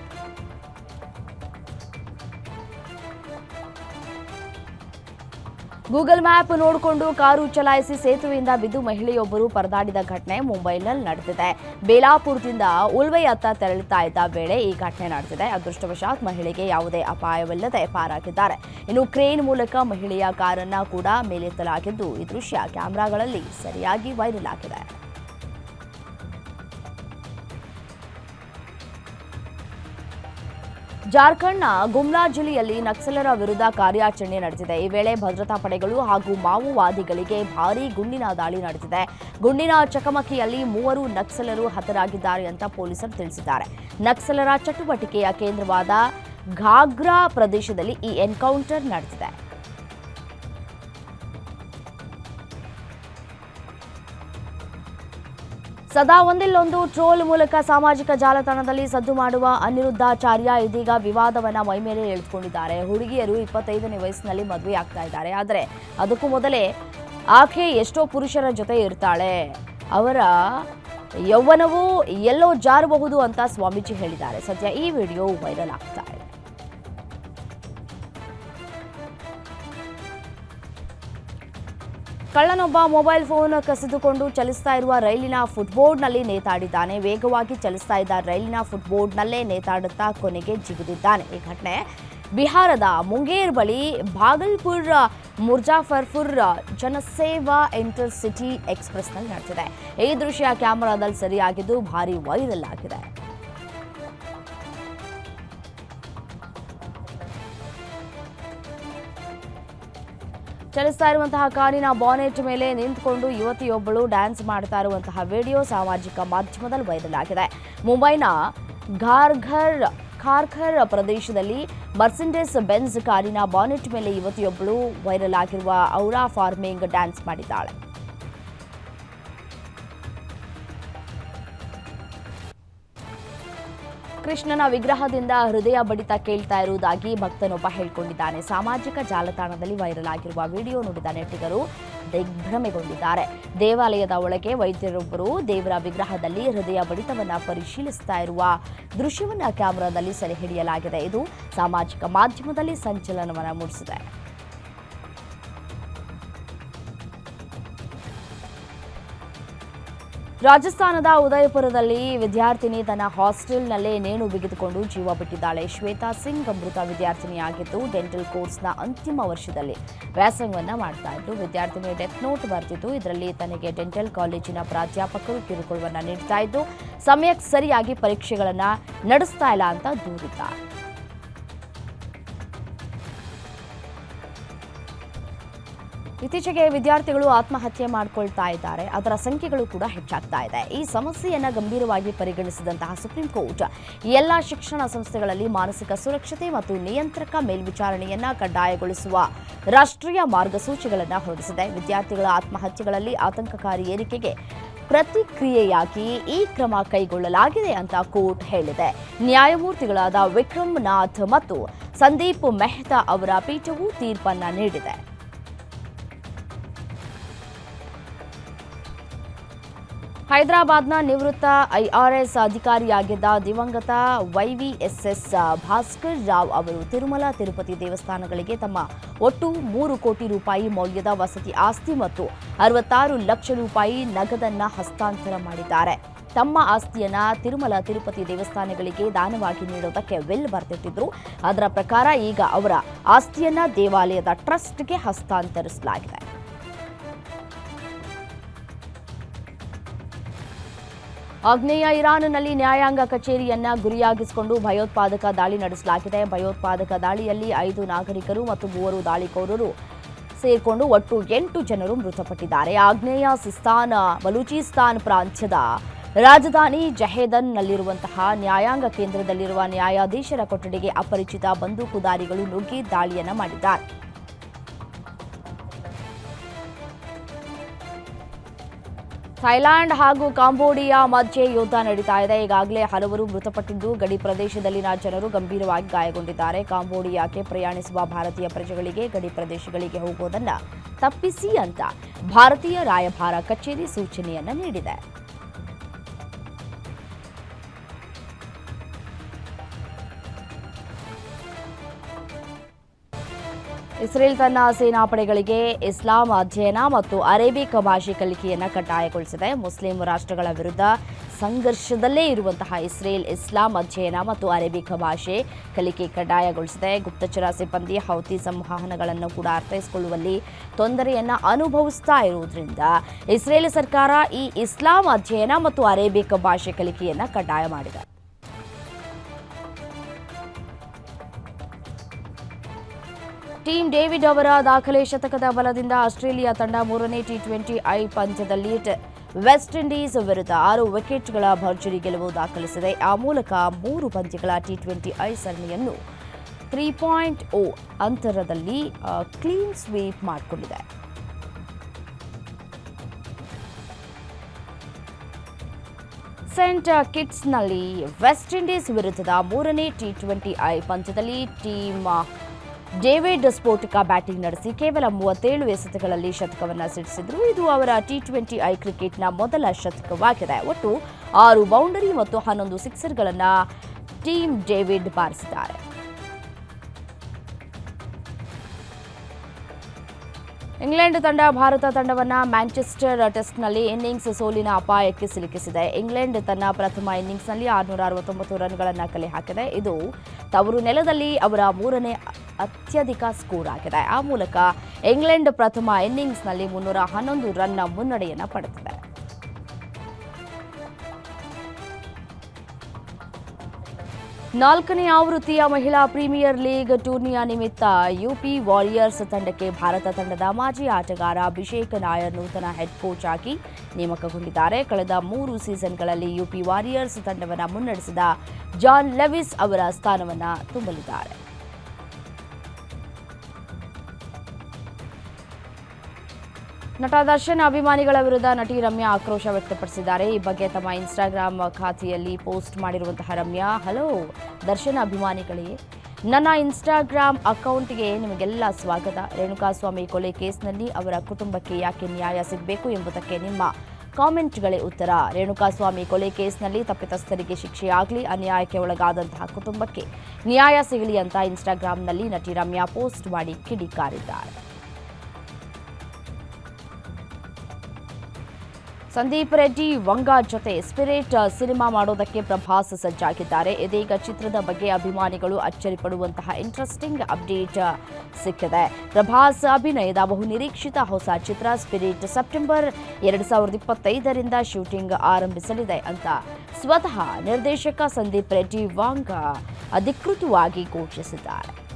ಗೂಗಲ್ ಮ್ಯಾಪ್ ನೋಡಿಕೊಂಡು ಕಾರು ಚಲಾಯಿಸಿ ಸೇತುವೆಯಿಂದ ಬಿದ್ದು ಮಹಿಳೆಯೊಬ್ಬರು ಪರದಾಡಿದ ಘಟನೆ ಮುಂಬೈನಲ್ಲಿ ನಡೆದಿದೆ. ಬೇಲಾಪುರದಿಂದ ಉಲ್ವೆಯತ್ತ ತೆರಳುತ್ತಾ ಇದ್ದ ವೇಳೆ ಈ ಘಟನೆ ನಡೆದಿದೆ. ಅದೃಷ್ಟವಶಾತ್ ಮಹಿಳೆಗೆ ಯಾವುದೇ ಅಪಾಯವಿಲ್ಲದೆ ಪಾರಾಗಿದ್ದಾರೆ. ಇನ್ನು ಕ್ರೇನ್ ಮೂಲಕ ಮಹಿಳೆಯ ಕಾರನ್ನ ಕೂಡ ಮೇಲೆತ್ತಲಾಗಿದ್ದು, ಈ ದೃಶ್ಯ ಕ್ಯಾಮೆರಾಗಳಲ್ಲಿ ಸರಿಯಾಗಿ ವೈರಲ್ ಆಗಿದೆ. ಜಾರ್ಖಂಡ್ನ ಗುಮ್ಲಾ ಜಿಲ್ಲೆಯಲ್ಲಿ ನಕ್ಸಲರ ವಿರುದ್ಧ ಕಾರ್ಯಾಚರಣೆ ನಡೆದಿದೆ. ಈ ವೇಳೆ ಭದ್ರತಾ ಪಡೆಗಳು ಹಾಗೂ ಮಾವೋವಾದಿಗಳಿಗೆ ಭಾರೀ ಗುಂಡಿನ ದಾಳಿ ನಡೆದಿದೆ. ಗುಂಡಿನ ಚಕಮಕಿಯಲ್ಲಿ ಮೂವರು ನಕ್ಸಲರು ಹತರಾಗಿದ್ದಾರೆ ಅಂತ ಪೊಲೀಸರು ತಿಳಿಸಿದ್ದಾರೆ. ನಕ್ಸಲರ ಚಟುವಟಿಕೆಯ ಕೇಂದ್ರವಾದ ಘಾಗ್ರಾ ಪ್ರದೇಶದಲ್ಲಿ ಈ ಎನ್ಕೌಂಟರ್ ನಡೆದಿದೆ. ಸದಾ ಒಂದಿಲ್ಲೊಂದು ಟ್ರೋಲ್ ಮೂಲಕ ಸಾಮಾಜಿಕ ಜಾಲತಾಣದಲ್ಲಿ ಸದ್ದು ಮಾಡುವ ಅನಿರುದ್ಧಾಚಾರ್ಯ ಇದೀಗ ವಿವಾದವನ್ನ ಮೈಮೇಲೆ ಎಳೆದುಕೊಂಡಿದ್ದಾರೆ. ಹುಡುಗಿಯರು ಇಪ್ಪತ್ತೈದನೇ ವಯಸ್ಸಿನಲ್ಲಿ ಮದುವೆ ಆಗ್ತಾ ಇದ್ದಾರೆ. ಆದರೆ ಅದಕ್ಕೂ ಮೊದಲೇ ಆಕೆ ಎಷ್ಟೋ ಪುರುಷರ ಜೊತೆ ಇರ್ತಾಳೆ. ಅವರ ಯೌವನವೂ ಎಲ್ಲೋ ಜಾರಬಹುದು ಅಂತ ಸ್ವಾಮೀಜಿ ಹೇಳಿದ್ದಾರೆ. ಸದ್ಯ ಈ ವಿಡಿಯೋ ವೈರಲ್ ಆಗ್ತಾ ಕಳ್ಳನೊಬ್ಬ ಮೊಬೈಲ್ ಫೋನ್ ಕಸಿದುಕೊಂಡು ಚಲಿಸ್ತಾ ಇರುವ ರೈಲಿನ ಫುಟ್ಬೋರ್ಡ್ನಲ್ಲಿ ನೇತಾಡಿದ್ದಾನೆ. ವೇಗವಾಗಿ ಚಲಿಸ್ತಾ ಇದ್ದ ರೈಲಿನ ಫುಟ್ಬೋರ್ಡ್ನಲ್ಲೇ ನೇತಾಡುತ್ತಾ ಕೊನೆಗೆ ಜಿಗಿದಿದ್ದಾನೆ. ಈ ಘಟನೆ ಬಿಹಾರದ ಮುಂಗೇರ್ ಬಳಿ ಭಾಗಲ್ಪುರ್ ಮುರ್ಜಾಫರ್ಪುರ್ ಜನಸೇವಾ ಇಂಟರ್ ಸಿಟಿ ಎಕ್ಸ್ಪ್ರೆಸ್ನಲ್ಲಿ ನಡೆದಿದೆ. ಈ ದೃಶ್ಯ ಕ್ಯಾಮೆರಾದಲ್ಲಿ ಸರಿಯಾಗಿದ್ದು ಭಾರಿ ವೈರಲ್ ಆಗಿದೆ. ಚಲಿಸ್ತಾ ಇರುವಂತಹ ಕಾರಿನ ಬಾನೆಟ್ ಮೇಲೆ ನಿಂತುಕೊಂಡು ಯುವತಿಯೊಬ್ಬಳು ಡ್ಯಾನ್ಸ್ ಮಾಡ್ತಾ ಇರುವಂತಹ ವಿಡಿಯೋ ಸಾಮಾಜಿಕ ಮಾಧ್ಯಮದಲ್ಲಿ ವೈರಲ್ ಆಗಿದೆ. ಮುಂಬೈನ ಘಾರ್ಘರ್ ಖಾರ್ಖರ್ ಪ್ರದೇಶದಲ್ಲಿ ಮರ್ಸಿಂಡೆಸ್ ಬೆನ್ಸ್ ಕಾರಿನ ಬಾನೆಟ್ ಮೇಲೆ ಯುವತಿಯೊಬ್ಬಳು ವೈರಲ್ ಆಗಿರುವ ಔರಾ ಫಾರ್ಮಿಂಗ್ ಡ್ಯಾನ್ಸ್ ಮಾಡಿದ್ದಾಳೆ. ಕೃಷ್ಣನ ವಿಗ್ರಹದಿಂದ ಹೃದಯ ಬಡಿತ ಕೇಳ್ತಾ ಇರುವುದಾಗಿ ಭಕ್ತನೊಬ್ಬ ಹೇಳಿಕೊಂಡಿದ್ದಾನೆ. ಸಾಮಾಜಿಕ ಜಾಲತಾಣದಲ್ಲಿ ವೈರಲ್ ಆಗಿರುವ ವಿಡಿಯೋ ನೋಡಿದ ನೆಟ್ಟಿಗರು ದಿಗ್ಭ್ರಮೆಗೊಂಡಿದ್ದಾರೆ. ದೇವಾಲಯದ ಒಳಗೆ ವೈದ್ಯರೊಬ್ಬರು ದೇವರ ವಿಗ್ರಹದಲ್ಲಿ ಹೃದಯ ಬಡಿತವನ್ನು ಪರಿಶೀಲಿಸ್ತಾ ಇರುವ ದೃಶ್ಯವನ್ನು ಕ್ಯಾಮೆರಾದಲ್ಲಿ ಸೆರೆ ಹಿಡಿಯಲಾಗಿದೆ. ಇದು ಸಾಮಾಜಿಕ ಮಾಧ್ಯಮದಲ್ಲಿ ಸಂಚಲನವನ್ನು ಮೂಡಿಸಿದೆ. ರಾಜಸ್ಥಾನದ ಉದಯಪುರದಲ್ಲಿ ವಿದ್ಯಾರ್ಥಿನಿ ತನ್ನ ಹಾಸ್ಟೆಲ್ನಲ್ಲೇ ನೇಣು ಬಿಗಿದುಕೊಂಡು ಜೀವ ಬಿಟ್ಟಿದ್ದಾಳೆ. ಶ್ವೇತಾ ಸಿಂಗ್ ಅಮೃತ ವಿದ್ಯಾರ್ಥಿನಿಯಾಗಿದ್ದು, ಡೆಂಟಲ್ ಕೋರ್ಸ್ನ ಅಂತಿಮ ವರ್ಷದಲ್ಲಿ ವ್ಯಾಸಂಗವನ್ನು ಮಾಡ್ತಾ ಇದ್ದು ವಿದ್ಯಾರ್ಥಿನಿ ಡೆತ್ ನೋಟ್ ಬರೆದಿದ್ದು ಇದರಲ್ಲಿ ತನಗೆ ಡೆಂಟಲ್ ಕಾಲೇಜಿನ ಪ್ರಾಧ್ಯಾಪಕರು ಕಿರುಕುಳವನ್ನು ನೀಡ್ತಾ ಇದ್ದು, ಸಮಯಕ್ಕೆ ಸರಿಯಾಗಿ ಪರೀಕ್ಷೆಗಳನ್ನು ನಡೆಸ್ತಾ ಇಲ್ಲ ಅಂತ ದೂರಿದ್ದಾರೆ. ಇತ್ತೀಚೆಗೆ ವಿದ್ಯಾರ್ಥಿಗಳು ಆತ್ಮಹತ್ಯೆ ಮಾಡಿಕೊಳ್ತಾ ಇದ್ದಾರೆ. ಅದರ ಸಂಖ್ಯೆಗಳು ಕೂಡ ಹೆಚ್ಚಾಗ್ತಾ ಇದೆ. ಈ ಸಮಸ್ಯೆಯನ್ನು ಗಂಭೀರವಾಗಿ ಪರಿಗಣಿಸಿದಂತಹ ಸುಪ್ರೀಂ ಕೋರ್ಟ್ ಎಲ್ಲ ಶಿಕ್ಷಣ ಸಂಸ್ಥೆಗಳಲ್ಲಿ ಮಾನಸಿಕ ಸುರಕ್ಷತೆ ಮತ್ತು ನಿಯಂತ್ರಕ ಮೇಲ್ವಿಚಾರಣೆಯನ್ನು ಕಡ್ಡಾಯಗೊಳಿಸುವ ರಾಷ್ಟ್ರೀಯ ಮಾರ್ಗಸೂಚಿಗಳನ್ನು ಹೊರಡಿಸಿದೆ. ವಿದ್ಯಾರ್ಥಿಗಳ ಆತ್ಮಹತ್ಯೆಗಳಲ್ಲಿ ಆತಂಕಕಾರಿ ಏರಿಕೆಗೆ ಪ್ರತಿಕ್ರಿಯೆಯಾಗಿ ಈ ಕ್ರಮ ಕೈಗೊಳ್ಳಲಾಗಿದೆ ಅಂತ ಕೋರ್ಟ್ ಹೇಳಿದೆ. ನ್ಯಾಯಮೂರ್ತಿಗಳಾದ ವಿಕ್ರಮ್ ನಾಥ್ ಮತ್ತು ಸಂದೀಪ್ ಮೆಹ್ತಾ ಅವರ ಪೀಠವು ತೀರ್ಪನ್ನ ನೀಡಿದೆ. ಹೈದರಾಬಾದ್ನ ನಿವೃತ್ತ ಐಆರ್ಎಸ್ ಅಧಿಕಾರಿಯಾಗಿದ್ದ ದಿವಂಗತ ವೈವಿಎಸ್ಎಸ್ ಭಾಸ್ಕರ್ ರಾವ್ ಅವರು ತಿರುಮಲ, ತಿರುಪತಿ ದೇವಸ್ಥಾನಗಳಿಗೆ ತಮ್ಮ ಒಟ್ಟು ಮೂರು ಕೋಟಿ ರೂಪಾಯಿ ಮೌಲ್ಯದ ವಸತಿ ಆಸ್ತಿ ಮತ್ತು ಅರವತ್ತಾರು ಲಕ್ಷ ರೂಪಾಯಿ ನಗದನ್ನು ಹಸ್ತಾಂತರ ಮಾಡಿದ್ದಾರೆ. ತಮ್ಮ ಆಸ್ತಿಯನ್ನ ತಿರುಮಲ, ತಿರುಪತಿ ದೇವಸ್ಥಾನಗಳಿಗೆ ದಾನವಾಗಿ ನೀಡೋದಕ್ಕೆ ವೆಲ್ ಬರ್ತಿದ್ದರು ಅದರ ಪ್ರಕಾರ ಈಗ ಅವರ ಆಸ್ತಿಯನ್ನ ದೇವಾಲಯದ ಟ್ರಸ್ಟ್ಗೆ ಹಸ್ತಾಂತರಿಸಲಾಗಿದೆ. ಆಗ್ನೇಯ ಇರಾನ್ನಲ್ಲಿ ನ್ಯಾಯಾಂಗ ಕಚೇರಿಯನ್ನ ಗುರಿಯಾಗಿಸಿಕೊಂಡು ಭಯೋತ್ಪಾದಕ ದಾಳಿ ನಡೆಸಲಾಗಿದೆ. ಭಯೋತ್ಪಾದಕ ದಾಳಿಯಲ್ಲಿ ಐದು ನಾಗರಿಕರು ಮತ್ತು ಮೂವರು ದಾಳಿಕೋರರು ಸೇರಿಕೊಂಡು ಒಟ್ಟು ಎಂಟು ಜನರು ಮೃತಪಟ್ಟಿದ್ದಾರೆ. ಆಗ್ನೇಯ ಸಿಸ್ತಾನ್, ಬಲೂಚಿಸ್ತಾನ್ ಪ್ರಾಂತ್ಯದ ರಾಜಧಾನಿ ಜಹೇದನ್ನಲ್ಲಿರುವಂತಹ ನ್ಯಾಯಾಂಗ ಕೇಂದ್ರದಲ್ಲಿರುವ ನ್ಯಾಯಾಧೀಶರ ಕೊಠಡಿಗೆ ಅಪರಿಚಿತ ಬಂದೂಕುದಾರಿಗಳು ನುಗ್ಗಿ ದಾಳಿಯನ್ನು ಮಾಡಿದ್ದಾರೆ. ಥೈಲ್ಯಾಂಡ್ ಹಾಗೂ ಕಾಂಬೋಡಿಯಾ ಮಧ್ಯೆ ಯುದ್ಧ ನಡೀತಾ ಇದೆ. ಈಗಾಗಲೇ ಹಲವರು ಮೃತಪಟ್ಟಿದ್ದು, ಗಡಿ ಪ್ರದೇಶದಲ್ಲಿನ ಜನರು ಗಂಭೀರವಾಗಿ ಗಾಯಗೊಂಡಿದ್ದಾರೆ. ಕಾಂಬೋಡಿಯಾಕ್ಕೆ ಪ್ರಯಾಣಿಸುವ ಭಾರತೀಯ ಪ್ರಜೆಗಳಿಗೆ ಗಡಿ ಪ್ರದೇಶಗಳಿಗೆ ಹೋಗುವುದನ್ನು ತಪ್ಪಿಸಿ ಅಂತ ಭಾರತೀಯ ರಾಯಭಾರ ಕಚೇರಿ ಸೂಚನೆಯನ್ನ ನೀಡಿದೆ. ಇಸ್ರೇಲ್ ತನ್ನ ಸೇನಾಪಡೆಗಳಿಗೆ ಇಸ್ಲಾಂ ಅಧ್ಯಯನ ಮತ್ತು ಅರೇಬಿಕ್ ಭಾಷೆ ಕಲಿಕೆಯನ್ನು ಕಡ್ಡಾಯಗೊಳಿಸಿದೆ. ಮುಸ್ಲಿಂ ರಾಷ್ಟ್ರಗಳ ವಿರುದ್ಧ ಸಂಘರ್ಷದಲ್ಲೇ ಇರುವಂತಹ ಇಸ್ರೇಲ್ ಇಸ್ಲಾಂ ಅಧ್ಯಯನ ಮತ್ತು ಅರೇಬಿಕ್ ಭಾಷೆ ಕಲಿಕೆ ಕಡ್ಡಾಯಗೊಳಿಸಿದೆ. ಗುಪ್ತಚರ ಸಿಬ್ಬಂದಿ ಹೌತಿ ಸಂವಹನಗಳನ್ನು ಕೂಡ ಅರ್ಥೈಸಿಕೊಳ್ಳುವಲ್ಲಿ ತೊಂದರೆಯನ್ನು ಅನುಭವಿಸ್ತಾ ಇರುವುದರಿಂದ ಇಸ್ರೇಲ್ ಸರ್ಕಾರ ಈ ಇಸ್ಲಾಂ ಅಧ್ಯಯನ ಮತ್ತು ಅರೇಬಿಕ್ ಭಾಷೆ ಕಲಿಕೆಯನ್ನು ಕಡ್ಡಾಯ ಮಾಡಿದೆ. ಟೀಂ ಡೇವಿಡ್ ಅವರ ದಾಖಲೆ ಶತಕದ ಬಲದಿಂದ ಆಸ್ಟ್ರೇಲಿಯಾ ತಂಡ ಮೂರನೇ ಟಿ ಟ್ವೆಂಟಿ ಐ ಪಂದ್ಯದಲ್ಲಿ ವೆಸ್ಟ್ ಇಂಡೀಸ್ ವಿರುದ್ಧ ಆರು ವಿಕೆಟ್ಗಳ ಭರ್ಜರಿ ಗೆಲುವು ದಾಖಲಿಸಿದೆ. ಆ ಮೂಲಕ ಮೂರು ಪಂದ್ಯಗಳ ಟಿ ಟ್ವೆಂಟಿ ಐ ಸರಣಿಯನ್ನು ತ್ರೀ ಪಾಯಿಂಟ್ ಓ ಅಂತರದಲ್ಲಿ ಕ್ಲೀನ್ ಸ್ವೀಪ್ ಮಾಡಿಕೊಂಡಿದೆ. ಸೆಂಟ್ ಕಿಟ್ಸ್ನಲ್ಲಿ ವೆಸ್ಟ್ ಇಂಡೀಸ್ ವಿರುದ್ಧದ ಮೂರನೇ ಟಿ ಟ್ವೆಂಟಿ ಐ ಪಂದ್ಯದಲ್ಲಿ ಟೀಮ್ ಡೇವಿಡ್ ಸ್ಫೋಟಕ ಬ್ಯಾಟಿಂಗ್ ನಡೆಸಿ ಕೇವಲ ಮೂವತ್ತೇಳು ಎಸೆತಗಳಲ್ಲಿ ಶತಕವನ್ನು ಸಿಡಿಸಿದ್ರು. ಇದು ಅವರ ಟಿ ಟ್ವೆಂಟಿ ಐ ಕ್ರಿಕೆಟ್ನ ಮೊದಲ ಶತಕವಾಗಿದೆ. ಒಟ್ಟು ಆರು ಬೌಂಡರಿ ಮತ್ತು ಹನ್ನೊಂದು ಸಿಕ್ಸರ್ಗಳನ್ನು ಟೀಮ್ ಡೇವಿಡ್ ಬಾರಿಸಿದ್ದಾರೆ. ಇಂಗ್ಲೆಂಡ್ ತಂಡ ಭಾರತ ತಂಡವನ್ನು ಮ್ಯಾಂಚೆಸ್ಟರ್ ಟೆಸ್ಟ್ನಲ್ಲಿ ಇನ್ನಿಂಗ್ಸ್ ಸೋಲಿನ ಅಪಾಯಕ್ಕೆ ಸಿಲುಕಿಸಿದೆ. ಇಂಗ್ಲೆಂಡ್ ತನ್ನ ಪ್ರಥಮ ಇನ್ನಿಂಗ್ಸ್ನಲ್ಲಿ ಆರುನೂರ ಅರವತ್ತೊಂಬತ್ತು ರನ್ಗಳನ್ನು ಕಲೆ ಹಾಕಿದೆ. ಇದು ತವರು ನೆಲದಲ್ಲಿ ಅವರ ಮೂರನೇ ಅತ್ಯಧಿಕ ಸ್ಕೋರ್ ಆಗಿದೆ. ಆ ಮೂಲಕ ಇಂಗ್ಲೆಂಡ್ ಪ್ರಥಮ ಇನ್ನಿಂಗ್ಸ್ನಲ್ಲಿ ಮುನ್ನೂರ ಹನ್ನೊಂದು ರನ್ನ ಮುನ್ನಡೆಯನ್ನು ಪಡೆದಿದೆ. ನಾಲ್ಕನೇ ಆವೃತ್ತಿಯ ಮಹಿಳಾ ಪ್ರೀಮಿಯರ್ ಲೀಗ್ ಟೂರ್ನಿಯ ನಿಮಿತ್ತ ಯುಪಿ ವಾರಿಯರ್ಸ್ ತಂಡಕ್ಕೆ ಭಾರತ ತಂಡದ ಮಾಜಿ ಆಟಗಾರ ಅಭಿಷೇಕ್ ನಾಯರ್ ನೂತನ ಹೆಡ್ ಕೋಚ್ ಆಗಿ ನೇಮಕಗೊಂಡಿದ್ದಾರೆ. ಕಳೆದ ಮೂರು ಸೀಸನ್ಗಳಲ್ಲಿ ಯುಪಿ ವಾರಿಯರ್ಸ್ ತಂಡವನ್ನು ಮುನ್ನಡೆಸಿದ ಜಾನ್ ಲೆವಿಸ್ ಅವರ ಸ್ಥಾನವನ್ನು ತುಂಬಲಿದ್ದಾರೆ. ನಟ ದರ್ಶನ್ ಅಭಿಮಾನಿಗಳ ವಿರುದ್ಧ ನಟಿ ರಮ್ಯಾ ಆಕ್ರೋಶ ವ್ಯಕ್ತಪಡಿಸಿದ್ದಾರೆ. ಈ ಬಗ್ಗೆ ತಮ್ಮ ಇನ್ಸ್ಟಾಗ್ರಾಮ್ ಖಾತೆಯಲ್ಲಿ ಪೋಸ್ಟ್ ಮಾಡಿರುವಂತಹ ರಮ್ಯಾ, ಹಲೋ, ದರ್ಶನ್ ಅಭಿಮಾನಿಗಳೇ, ನನ್ನ ಇನ್ಸ್ಟಾಗ್ರಾಮ್ ಅಕೌಂಟ್ಗೆ ನಿಮಗೆಲ್ಲ ಸ್ವಾಗತ. ರೇಣುಕಾಸ್ವಾಮಿ ಕೊಲೆ ಕೇಸ್ನಲ್ಲಿ ಅವರ ಕುಟುಂಬಕ್ಕೆ ಯಾಕೆ ನ್ಯಾಯ ಸಿಗಬೇಕು ಎಂಬುದಕ್ಕೆ ನಿಮ್ಮ ಕಾಮೆಂಟ್ಗಳೇ ಉತ್ತರ. ರೇಣುಕಾಸ್ವಾಮಿ ಕೊಲೆ ಕೇಸ್ನಲ್ಲಿ ತಪ್ಪಿತಸ್ಥರಿಗೆ ಶಿಕ್ಷೆಯಾಗಲಿ ಅನ್ಯಾಯಕ್ಕೆ ಒಳಗಾದಂತಹ ಕುಟುಂಬಕ್ಕೆ ನ್ಯಾಯ ಸಿಗಲಿ ಅಂತ ಇನ್ಸ್ಟಾಗ್ರಾಂನಲ್ಲಿ ನಟಿ ರಮ್ಯಾ ಪೋಸ್ಟ್ ಮಾಡಿ ಕಿಡಿಕಾರಿದ್ದಾರೆ. ಸಂದೀಪ್ ರೆಡ್ಡಿ, ವಂಗ ಜೊತೆ ಸ್ಪಿರಿಟ್ ಸಿನಿಮಾ ಮಾಡೋದಕ್ಕೆ ಪ್ರಭಾಸ್ ಸಜ್ಜಾಗಿದ್ದಾರೆ. ಇದೀಗ ಚಿತ್ರದ ಬಗ್ಗೆ ಅಭಿಮಾನಿಗಳು ಅಚ್ಚರಿ ಪಡುವಂತಹ ಇಂಟ್ರೆಸ್ಟಿಂಗ್ ಅಪ್ಡೇಟ್ ಸಿಕ್ಕಿದೆ. ಪ್ರಭಾಸ್ ಅಭಿನಯದ ಬಹು ನಿರೀಕ್ಷಿತ ಹೊಸ ಚಿತ್ರ ಸ್ಪಿರಿಟ್ ಸೆಪ್ಟೆಂಬರ್ ಎರಡು ಸಾವಿರದ ಇಪ್ಪತ್ತೈದರಿಂದ ಶೂಟಿಂಗ್ ಆರಂಭಿಸಲಿದೆ ಅಂತ ಸ್ವತಃ ನಿರ್ದೇಶಕ ಸಂದೀಪ್ ರೆಡ್ಡಿ, ವಾಂಗ ಅಧಿಕೃತವಾಗಿ ಘೋಷಿಸಿದ್ದಾರೆ.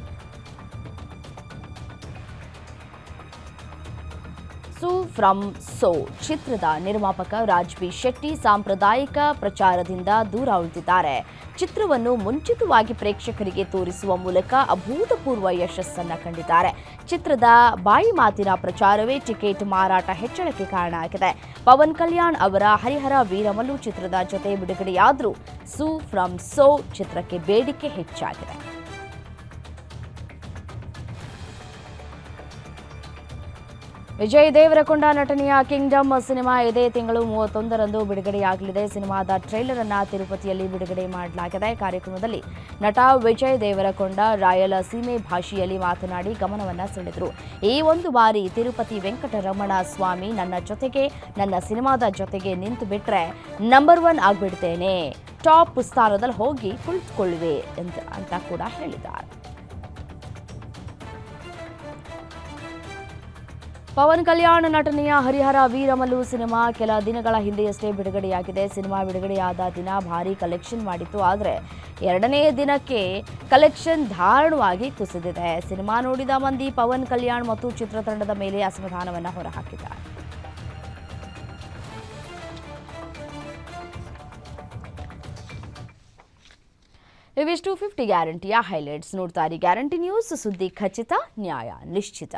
ಸು ಫ್ರಮ್ ಸೋ ಚಿತ್ರದ ನಿರ್ಮಾಪಕ ರಾಜ್ ಶೆಟ್ಟಿ ಸಾಂಪ್ರದಾಯಿಕ ಪ್ರಚಾರದಿಂದ ದೂರ ಉಳಿದಿದ್ದಾರೆ. ಚಿತ್ರವನ್ನು ಮುಂಚಿತವಾಗಿ ಪ್ರೇಕ್ಷಕರಿಗೆ ತೋರಿಸುವ ಮೂಲಕ ಅಭೂತಪೂರ್ವ ಯಶಸ್ಸನ್ನು ಕಂಡಿದ್ದಾರೆ. ಚಿತ್ರದ ಬಾಯಿ ಮಾತಿನ ಪ್ರಚಾರವೇ ಟಿಕೆಟ್ ಮಾರಾಟ ಹೆಚ್ಚಳಕ್ಕೆ ಕಾರಣ ಆಗಿದೆ. ಪವನ್ ಕಲ್ಯಾಣ್ ಅವರ ಹರಿಹರ ವೀರಮಲ್ಲು ಚಿತ್ರದ ಜೊತೆ ಬಿಡುಗಡೆಯಾದರೂ ಸು ಫ್ರಮ್ ಸೋ ಚಿತ್ರಕ್ಕೆ ಬೇಡಿಕೆ ಹೆಚ್ಚಾಗಿದೆ. ವಿಜಯ್ ದೇವರಕೊಂಡ ನಟನೆಯ ಕಿಂಗ್ಡಮ್ ಸಿನಿಮಾ ಇದೇ ತಿಂಗಳು ಮೂವತ್ತೊಂದರಂದು ಬಿಡುಗಡೆಯಾಗಲಿದೆ. ಸಿನಿಮಾದ ಟ್ರೈಲರ್ ಅನ್ನ ತಿರುಪತಿಯಲ್ಲಿ ಬಿಡುಗಡೆ ಮಾಡಲಾಗಿದೆ. ಕಾರ್ಯಕ್ರಮದಲ್ಲಿ ನಟ ವಿಜಯ್ ದೇವರಕೊಂಡ ರಾಯಲ ಸೀಮೆ ಭಾಷೆಯಲ್ಲಿ ಮಾತನಾಡಿ ಗಮನವನ್ನ ಸೆಳೆದರು. ಈ ಒಂದು ಬಾರಿ ತಿರುಪತಿ ವೆಂಕಟರಮಣ ಸ್ವಾಮಿ ನನ್ನ ಜೊತೆಗೆ, ನನ್ನ ಸಿನಿಮಾದ ಜೊತೆಗೆ ನಿಂತು ಬಿಟ್ರೆ ನಂಬರ್ ಒನ್ ಆಗ್ಬಿಡ್ತೇನೆ. ಟಾಪ್ ಸ್ಥಾನದಲ್ಲಿ ಹೋಗಿ ಕುಳಿತುಕೊಳ್ಳುವೆ ಅಂತ ಕೂಡ ಹೇಳಿದ್ದಾರೆ. ಪವನ್ ಕಲ್ಯಾಣ್ ನಟನೆಯ ಹರಿಹರ ವೀರಮಲ್ಲು ಸಿನಿಮಾ ಕೆಲ ದಿನಗಳ ಹಿಂದೆಯಷ್ಟೇ ಬಿಡುಗಡೆಯಾಗಿದೆ. ಸಿನಿಮಾ ಬಿಡುಗಡೆಯಾದ ದಿನ ಭಾರಿ ಕಲೆಕ್ಷನ್ ಮಾಡಿತ್ತು. ಆದರೆ ಎರಡನೇ ದಿನಕ್ಕೆ ಕಲೆಕ್ಷನ್ ದಾರುಣವಾಗಿ ಕುಸಿದಿದೆ. ಸಿನಿಮಾ ನೋಡಿದ ಮಂದಿ ಪವನ್ ಕಲ್ಯಾಣ್ ಮತ್ತು ಚಿತ್ರತಂಡದ ಮೇಲೆ ಅಸಮಾಧಾನವನ್ನು ಹೊರಹಾಕಿದ್ದಾರೆ. ಇವಿಷ್ಟು ಫಿಫ್ಟಿ ಗ್ಯಾರಂಟಿಯ ಹೈಲೈಟ್ಸ್ ನೋಡ್ತಾರೆ ಗ್ಯಾರಂಟಿ ನ್ಯೂಸ್ ಸುದ್ದಿ ಖಚಿತ, ನ್ಯಾಯ ನಿಶ್ಚಿತ.